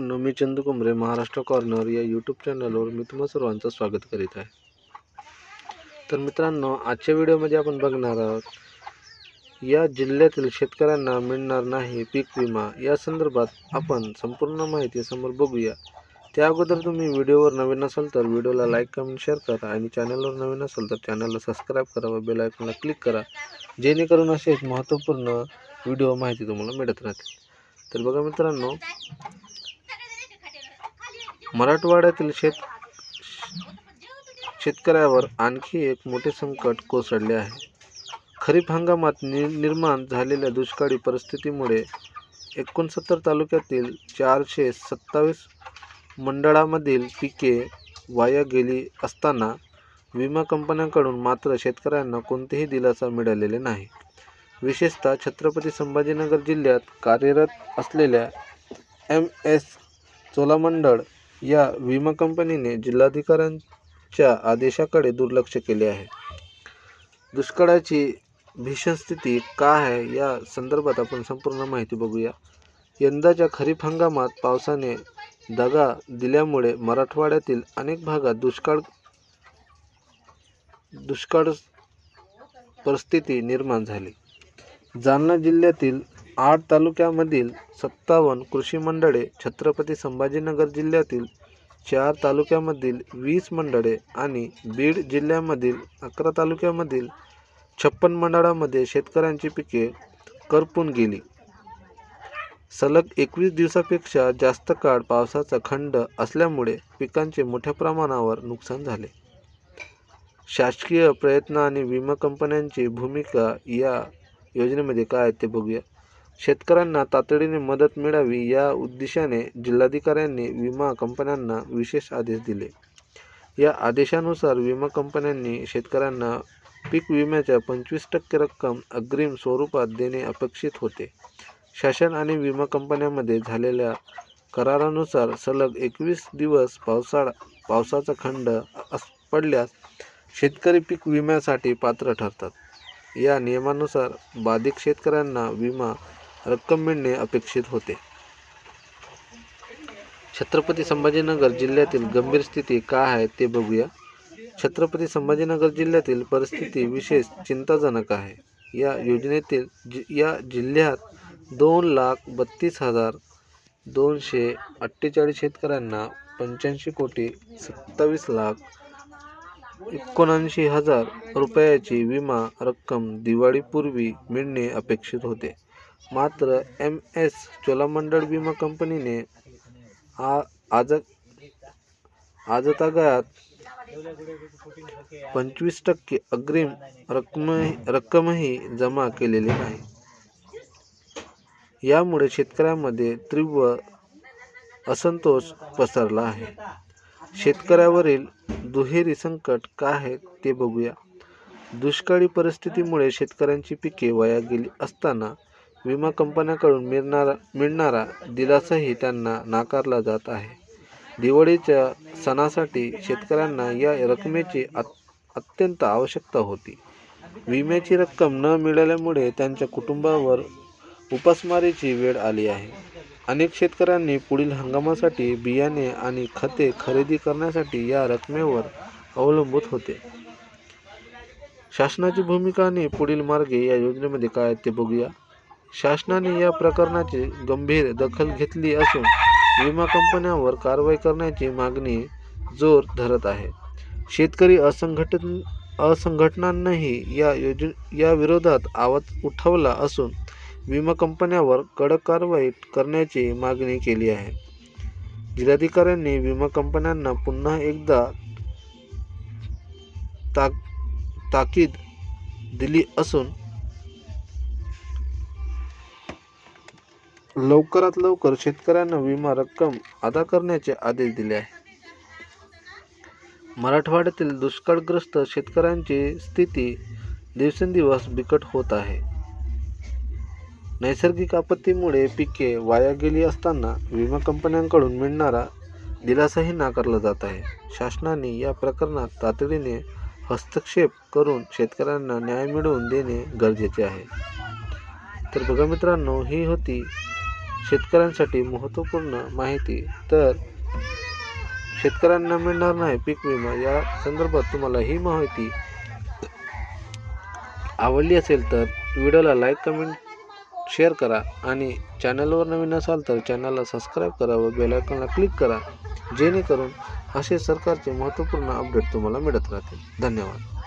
मी Chandu Kumbare Maharashtra corner या YouTube चॅनलवर मी तुम्हा सर्वांचं स्वागत करीत आहे. तर मित्रांनो आजच्या व्हिडिओमध्ये आपण बघणार आहोत या जिल्ह्यातील शेतकऱ्यांना मिळणार नाही पीक विमा. या संदर्भात आपण संपूर्ण माहिती समोर बघूया. त्या अगोदर तुम्ही व्हिडिओवर नवीन असाल तर व्हिडिओला लाईक कमेंट शेअर करा आणि चॅनलवर नवीन असाल तर चॅनलला सबस्क्राईब करा व बेल आयकॉनला क्लिक करा जेणेकरून असे एक महत्त्वपूर्ण व्हिडिओ माहिती तुम्हाला मिळत राहतील. तर बघा मित्रांनो मराठवाड्यातील शेत शेतकऱ्यावर आणखी एक मोठे संकट कोसळले आहे. खरीप हंगामात नि निर्माण झालेल्या दुष्काळी परिस्थितीमुळे एकोणसत्तर तालुक्यातील चारशे सत्तावीस मंडळामधील पिके वाया गेली असताना विमा कंपन्यांकडून मात्र शेतकऱ्यांना कोणतेही दिलासा मिळालेले नाही. विशेषतः छत्रपती संभाजीनगर जिल्ह्यात कार्यरत असलेल्या एम एस चोलामंडळ या विमा कंपनीने जिल्हाधिकाऱ्यांच्या आदेशाकडे दुर्लक्ष केले आहे. दुष्काळाची भीषण स्थिती का आहे या संदर्भात आपण संपूर्ण माहिती बघूया. यंदाच्या खरीप हंगामात पावसाने दगा दिल्यामुळे मराठवाड्यातील अनेक भागात दुष्काळ दुष्काळ परिस्थिती निर्माण झाली. जालना जिल्ह्यातील आठ तालुक्यामधील सत्तावन्न कृषी मंडळे छत्रपती संभाजीनगर जिल्ह्यातील चार तालुक्यामधील वीस मंडळे आणि बीड जिल्ह्यामधील अकरा तालुक्यामधील छप्पन मंडळामध्ये शेतकऱ्यांची पिके करपून गेली. सलग एकवीस दिवसापेक्षा जास्त काळ पावसाचा खंड असल्यामुळे पिकांचे मोठ्या प्रमाणावर नुकसान झाले. शासकीय प्रयत्न आणि विमा कंपन्यांची भूमिका या योजनेमध्ये काय आहे ते बघूया. शेतकऱ्यांना तातडीने मदत मिळावी या उद्देशाने जिल्हाधिकाऱ्यांनी विमा कंपन्यांना विशेष आदेश दिले. या आदेशानुसार विमा कंपन्यांनी शेतकऱ्यांना पीक विम्याच्या पंचवीस टक्के रक्कम अग्रिम स्वरूपात देणे अपेक्षित होते. शासन आणि विमा कंपन्यांमध्ये झालेल्या करारानुसार सलग एकवीस दिवस पावसाळा पावसाचा खंड अस पडल्यास शेतकरी पीक विम्यासाठी पात्र ठरतात. या नियमानुसार बाधित शेतकऱ्यांना विमा रक्कम मिळणे अपेक्षित होते. छत्रपती संभाजीनगर जिल्ह्यातील गंभीर स्थिती काय आहे ते बघूया. छत्रपती संभाजीनगर जिल्ह्यातील परिस्थिती विशेष चिंताजनक आहे. या योजनेतील जि या जिल्ह्यात दोन लाख बत्तीस हजार दोनशे अठ्ठेचाळीस शेतकऱ्यांना पंच्याऐंशी कोटी सत्तावीस लाख एकोणऐंशी हजार रुपयाची विमा रक्कम दिवाळीपूर्वी मिळणे अपेक्षित होते. मात्र एम एस चोलामंडळ विमा कंपनीने आ आज आजतागायत पंचवीस टक्के अग्रिम रक्कम रक्कमही जमा केलेली नाही. यामुळे शेतकऱ्यांमध्ये तीव्र असंतोष पसरला आहे. शेतकऱ्यावरील दुहेरी संकट काय आहे ते बघूया. दुष्काळी परिस्थितीमुळे शेतकऱ्यांची पिके वाया गेली असताना विमा कंपन्यांकडून मिळणारा मिळणारा दिलासाही त्यांना नाकारला जात आहे. दिवाळीच्या सणासाठी शेतकऱ्यांना या रकमेची अत्यंत आवश्यकता होती. विम्याची रक्कम न मिळाल्यामुळे त्यांच्या कुटुंबावर उपासमारीची वेळ आली आहे. अनेक शेतकऱ्यांनी पुढील हंगामासाठी बियाणे आणि खते खरेदी करण्यासाठी या रकमेवर अवलंबून होते. शासनाची भूमिका आणि पुढील मार्गे या योजनेमध्ये काय ते बघूया. शासनाने या प्रकरणाची गंभीर दखल घेतली असून विमा कंपन्यांवर कारवाई करण्याची मागणी जोर धरत आहे. शेतकरी असंघटित असंघटनांनाही या योज या विरोधात आवाज उठवला असून विमा कंपन्यावर कडक कारवाई करण्याची मागणी केली आहे. जिल्हाधिकाऱ्यांनी विमा कंपन्यांना पुन्हा एकदा ताक ताकीद दिली असून लवकरात लवकर शेतकऱ्यांना विमा रक्कम अदा करण्याचे आदेश दिले आहे. मराठवाड्यातील दुष्काळग्रस्त शेतकऱ्यांची स्थिती दिवसेंदिवस बिकट होत आहे. नैसर्गिक आपत्तीमुळे पिके वाया गेली असताना विमा कंपन्यांकडून मिळणारा दिलासाही नाकारला जात आहे. शासनाने या प्रकरणात तातडीने हस्तक्षेप करून शेतकऱ्यांना न्याय मिळवून देणे गरजेचे आहे. तर बघा मित्रांनो ही होती शेतकऱ्यांसाठी महत्त्वपूर्ण माहिती. तर शेतकऱ्यांना मिळणार नाही पीक विमा. या संदर्भात तुम्हाला ही माहिती आवडली असेल तर व्हिडिओला लाईक कमेंट शेअर करा आणि चॅनलवर नवीन असाल तर चॅनलला सबस्क्राईब करा व बेलायकॉनला क्लिक करा जेणेकरून असे सरकारचे महत्त्वपूर्ण अपडेट तुम्हाला मिळत राहतील. धन्यवाद.